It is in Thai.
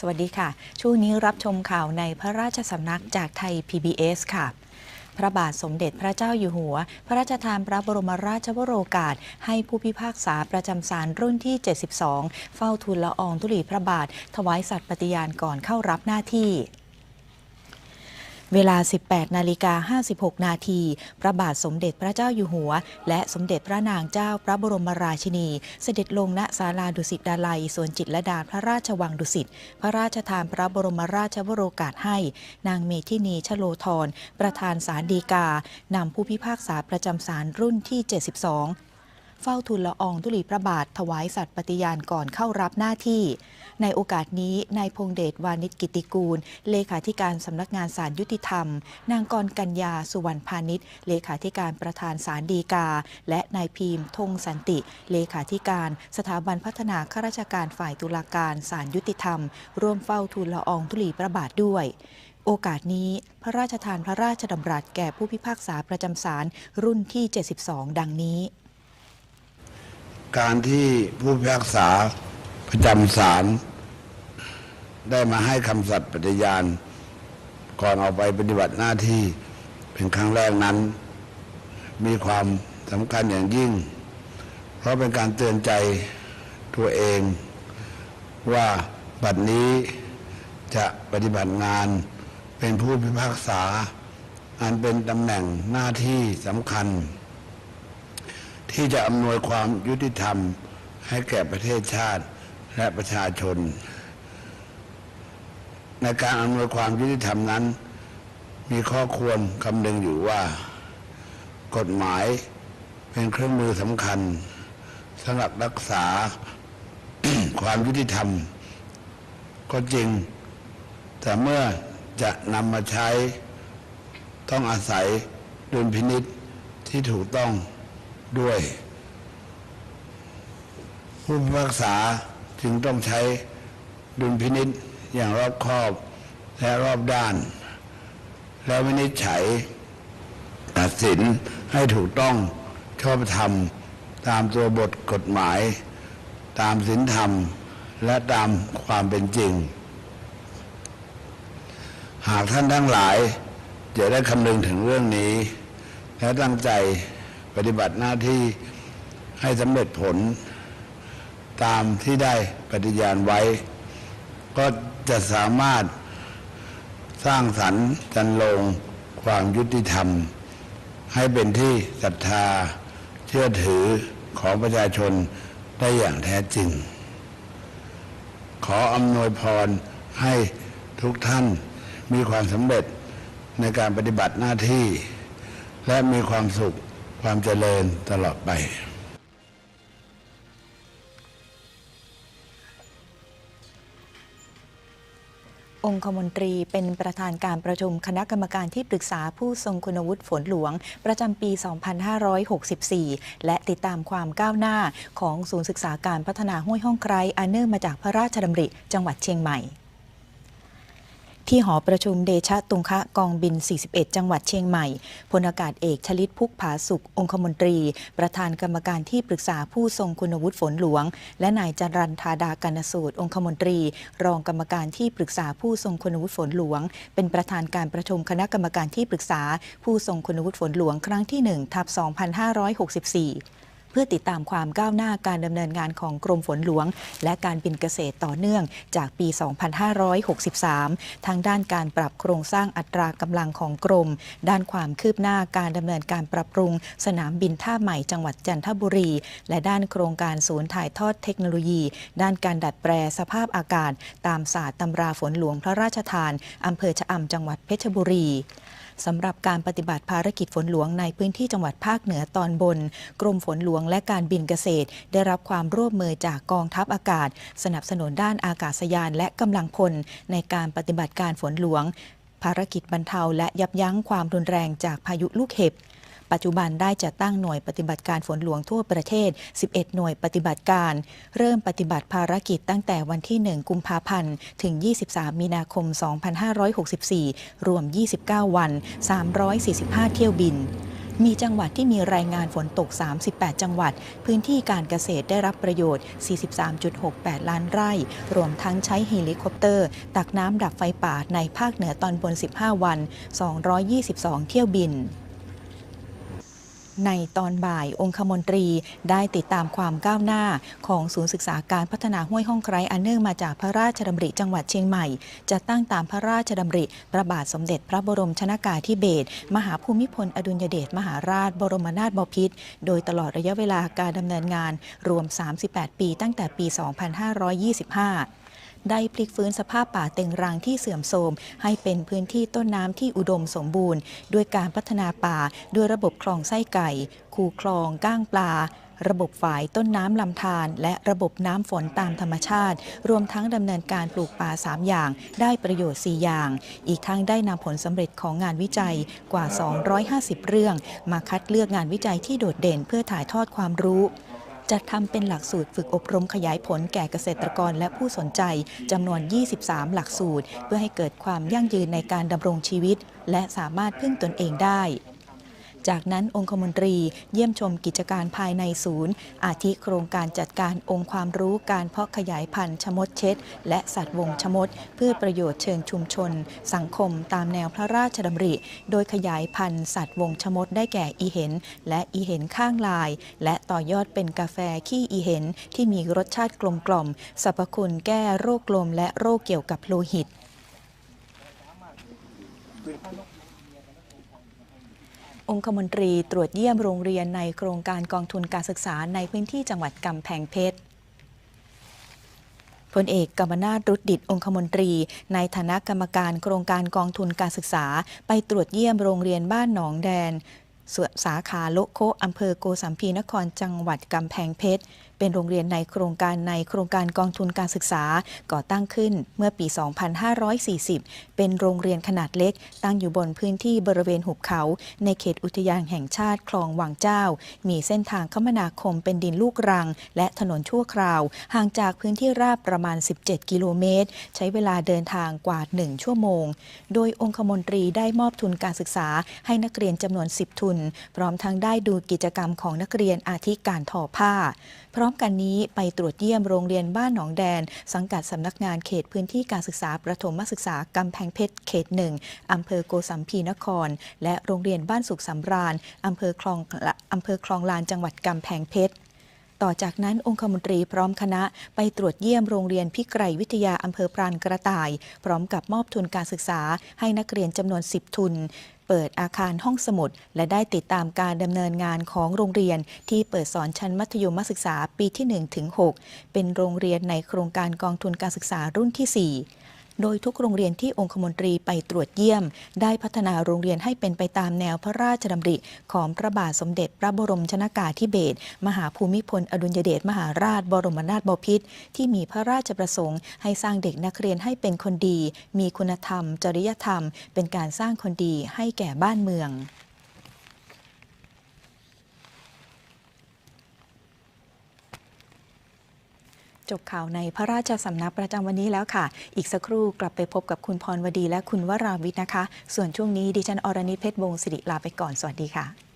สวัสดีค่ะ ช่วงนี้รับชมข่าวในพระราชสำนักจากไทย PBS ค่ะ พระบาทสมเด็จพระเจ้าอยู่หัว พระราชทานพระบรมราชวโรกาส ให้ผู้พิพากษาประจำศาลรุ่นที่ 72 เฝ้าทูลละอองธุลีพระบาท ถวายสัตย์ปฏิญาณก่อนเข้ารับหน้าที่ เวลา 18 นาฬิกา 56 นาที พระบาทสมเด็จพระเจ้าอยู่หัว และสมเด็จพระนางเจ้าพระบรมราชินี เสด็จลงณศาลาดุสิตดาลัยสวนจิตรดาพระราชวังดุสิต พระราชทานพระบรมราชวโรกาสให้ นางเมธินีชโลธรประธานศาลฎีกา นำผู้พิพากษาประจำศาลรุ่นที่ 72 เฝ้าทูลละอองธุลีพระบาทถวายสัตย์ปฏิญาณก่อนเข้ารับหน้าที่ ในโอกาสนี้นายพงเดชวานิชกิติกูล เลขาธิการสำนักงานศาลยุติธรรม นางกรกัญญาสุวรรณพาณิชย์เลขาธิการประธานศาลฎีกา และนายพีมธงสันติ เลขาธิการสถาบันพัฒนาข้าราชการฝ่ายตุลาการศาลยุติธรรม ร่วมเฝ้าทูลละอองธุลีพระบาทด้วยโอกาสนี้พระราชทานพระราชดำรัสแก่ผู้พิพากษาประจำศาลรุ่นที่ 72 ดังนี้ การที่ผู้พิพากษาประจำศาลได้มาให้คำสัตย์ปฏิญาณ ก่อนออกไปปฏิบัติหน้าที่เป็นครั้งแรกนั้น มีความสำคัญอย่างยิ่ง เพราะเป็นการเตือนใจตัวเอง ว่าบัดนี้จะปฏิบัติงานเป็นผู้พิพากษา อันเป็นตำแหน่งหน้าที่สำคัญ ที่จะอำนวยความยุติธรรม ให้แก่ประเทศชาติและประชาชน ในการอำนวยความยุติธรรมนั้น มีข้อควรคำนึงอยู่ว่า กฎหมายเป็นเครื่องมือสำคัญสำหรับรักษาความยุติธรรม ก็จริง แต่เมื่อจะนำมาใช้ต้องอาศัยดุลพินิษที่ถูกต้อง ด้วยผู้พิพากษาจึงต้องใช้ดุลพินิษอย่างรอบคอบและรอบด้าน แล้ววินิจฉัย ตัดสินให้ถูกต้องชอบธรรม ตามตัวบทกฎหมาย ตามศีลธรรมและตามความเป็นจริง หากท่านทั้งหลายจะได้คำนึงถึงเรื่องนี้ และตั้งใจ ปฏิบัติหน้าที่ให้สำเร็จผลตามที่ได้ปฏิญาณไว้ ก็จะสามารถสร้างสรรค์จันลงความยุติธรรม ให้เป็นที่ศรัทธาเชื่อถือของประชาชนได้อย่างแท้จริง ขออำนวยพรให้ทุกท่านมีความสำเร็จในการปฏิบัติหน้าที่ และมีความสุข ความเจริญตลอดไปองคมนตรีเป็นประธานการประชุมคณะกรรมการที่ปรึกษาผู้ทรงคุณวุฒิฝนหลวง ประจำปี 2564 และติดตามความก้าวหน้าของศูนย์ศึกษาการพัฒนาห้วยห้องไครอันเนื่องมาจากพระราชดำริ จังหวัดเชียงใหม่ ที่หอประชุมเดชะตุงคะกองบิน 41 จังหวัดเชียงใหม่ พลอากาศเอกชลิตพุกผาสุข องคมนตรี ประธานกรรมการที่ปรึกษาผู้ทรงคุณวุฒิฝนหลวง และนายจรันธาดากันสูตร องคมนตรี รองกรรมการที่ปรึกษาผู้ทรงคุณวุฒิฝนหลวง เป็นประธานการประชุมคณะกรรมการที่ปรึกษา ผู้ทรงคุณวุฒิฝนหลวงครั้งที่1ทับ2564 เพื่อติดตามความก้าวหน้าการดำเนินงานของกรมฝนหลวง และการบินเกษตรต่อเนื่องจากปี 2563ทั้งด้านการปรับโครงสร้างอัตรากำลังของกรม ด้านความคืบหน้าการดำเนินการปรับปรุง สนามบินท่าใหม่จังหวัดจันทบุรี และด้านโครงการศูนย์ถ่ายทอดเทคโนโลยี ด้านการดัดแปรสภาพอากาศ ตามศาสตร์ตำราฝนหลวงพระราชทานอำเภอชะอำจังหวัดเพชรบุรี สำหรับการปฏิบัติภารกิจฝนหลวงในพื้นที่จังหวัดภาคเหนือตอนบน กรมฝนหลวงและการบินเกษตร ได้รับความร่วมมือจากกองทัพอากาศ สนับสนุนด้านอากาศยานและกำลังพล ในการปฏิบัติการฝนหลวง ภารกิจบรรเทาและยับยั้งความรุนแรงจากพายุลูกเห็บ ปัจจุบันได้จัดตั้งหน่วยปฏิบัติการฝนหลวงทั่วประเทศ 11 หน่วยปฏิบัติการ เริ่มปฏิบัติภารกิจตั้งแต่วันที่ 1 กุมภาพันธ์ ถึง 23 มีนาคม 2564 รวม 29 วัน 345 เที่ยวบินมีจังหวัดที่มีรายงานฝนตก 38 จังหวัด พื้นที่การเกษตรได้รับประโยชน์ 43.68 ล้านไร่ รวมทั้งใช้เฮลิคอปเตอร์ ตักน้ำดับไฟป่าในภาคเหนือตอนบน 15 วัน 222 เที่ยวบิน ในตอนบ่ายองคมนตรีได้ติดตามความก้าวหน้า ของศูนย์ศึกษาการพัฒนาห้วยห้องไครอันเนื่องมาจากพระราชดำริจังหวัดเชียงใหม่ จะตั้งตามพระราชดำริพระบาทสมเด็จพระบรมชนากาธิเบศรมหาภูมิพลอดุลยเดชมหาราช บรมนาถบพิตรโดยตลอดระยะเวลาการดำเนินงานรวม 38 ปีตั้งแต่ปี 2525 ได้พลิกฟื้นสภาพป่าเต็งรังที่เสื่อมโทรม ให้เป็นพื้นที่ต้นน้ำที่อุดมสมบูรณ์ ด้วยการพัฒนาป่าด้วยระบบคลองไส้ไก่ คูคลองก้างปลาระบบฝายต้นน้ำลำธารและระบบน้ำฝนตามธรรมชาติ รวมทั้งดำเนินการปลูกป่า 3 อย่าง ได้ประโยชน์ 4 อย่าง อีกทั้งได้นำผลสำเร็จของงานวิจัยกว่า 250 เรื่อง มาคัดเลือกงานวิจัยที่โดดเด่นเพื่อถ่ายทอดความรู้ จัดทำเป็นหลักสูตรฝึกอบรมขยายผลแก่เกษตรกรและผู้สนใจจำนวน 23 หลักสูตร เพื่อให้เกิดความยั่งยืนในการดำรงชีวิต และสามารถพึ่งตนเองได้ จากนั้นองคมนตรีเยี่ยมชมกิจการภายในศูนย์ อาทิโครงการจัดการองค์ความรู้การเพาะขยายพันธุ์ชมดเช็ด และสัตว์วงชมด เพื่อประโยชน์เชิงชุมชน สังคมตามแนวพระราชดำริ โดยขยายพันธุ์สัตว์วงชมดได้แก่อีเห็น และอีเห็นข้างลาย และต่อยอดเป็นกาแฟขี้อีเห็นที่มีรสชาติกลมกล่อมสรรพคุณแก้โรคลมและโรคเกี่ยวกับโลหิต องคมนตรีตรวจเยี่ยมโรงเรียนในโครงการกองทุนการศึกษาในพื้นที่จังหวัดกำแพงเพชรพลเอกกำมนาตรุดดิตองคมนตรี ในฐานะกรรมการโครงการกองทุนการศึกษา ไปตรวจเยี่ยมโรงเรียนบ้านหนองแดน สสาขาโลโคอำเภอโกสัมพีนครจังหวัดกำแพงเพชร เป็นโรงเรียนในโครงการในโครงการกองทุนการศึกษาก่อตั้งขึ้นเมื่อปี 2540 เป็นโรงเรียนขนาดเล็ก ตั้งอยู่บนพื้นที่บริเวณหุบเขา ในเขตอุทยานแห่งชาติคลองวังเจ้า มีเส้นทางคมนาคมเป็นดินลูกรัง และถนนชั่วคราว ห่างจากพื้นที่ราบประมาณ 17 กิโลเมตร ใช้เวลาเดินทางกว่า 1 ชั่วโมง โดยองคมนตรีได้มอบทุนการศึกษาให้นักเรียนจำนวน 10 ทุนพร้อมทั้งได้ดูกิจกรรมของนักเรียนอาทิการทอผ้า พร้อมกันนี้ไปตรวจเยี่ยมโรงเรียนบ้านหนองแดน สังกัดสำนักงานเขตพื้นที่การศึกษาประถมศึกษากำแพงเพชรเขตหนึ่งอำเภอโกสัมพีนคร และโรงเรียนบ้านสุขสำราญอำเภอคลองอำเภอคลองลานจังหวัดกำแพงเพชร ต่อจากนั้นองคมนตรีพร้อมคณะไปตรวจเยี่ยมโรงเรียนพิไกรวิทยาอำเภอปราณกระต่าย พร้อมกับมอบทุนการศึกษาให้นักเรียนจำนวน 10 ทุน เปิดอาคารห้องสมุด และได้ติดตามการดำเนินงานของโรงเรียนที่เปิดสอนชั้นมัธยมศึกษาปีที่1ถึง6เป็นโรงเรียนในโครงการกองทุนการศึกษารุ่นที่ 4 โดยทุกโรงเรียนที่องคมนตรีไปตรวจเยี่ยม ได้พัฒนาโรงเรียนให้เป็นไปตามแนวพระราชดำริ ของพระบาทสมเด็จพระบรมชนากาธิเบศรมหาภูมิพลอดุลยเดชมหาราช บรมนาถบพิตรที่มีพระราชประสงค์ ให้สร้างเด็กนักเรียนให้เป็นคนดี มีคุณธรรม จริยธรรม เป็นการสร้างคนดีให้แก่บ้านเมือง จบข่าวในพระราชสำนักประจำวันนี้แล้วค่ะ อีกสักครู่กลับไปพบกับคุณพรวดีและคุณวราวิทย์นะคะ ส่วนช่วงนี้ดิฉันอรณิเพชรวงศิริลาไปก่อน สวัสดีค่ะ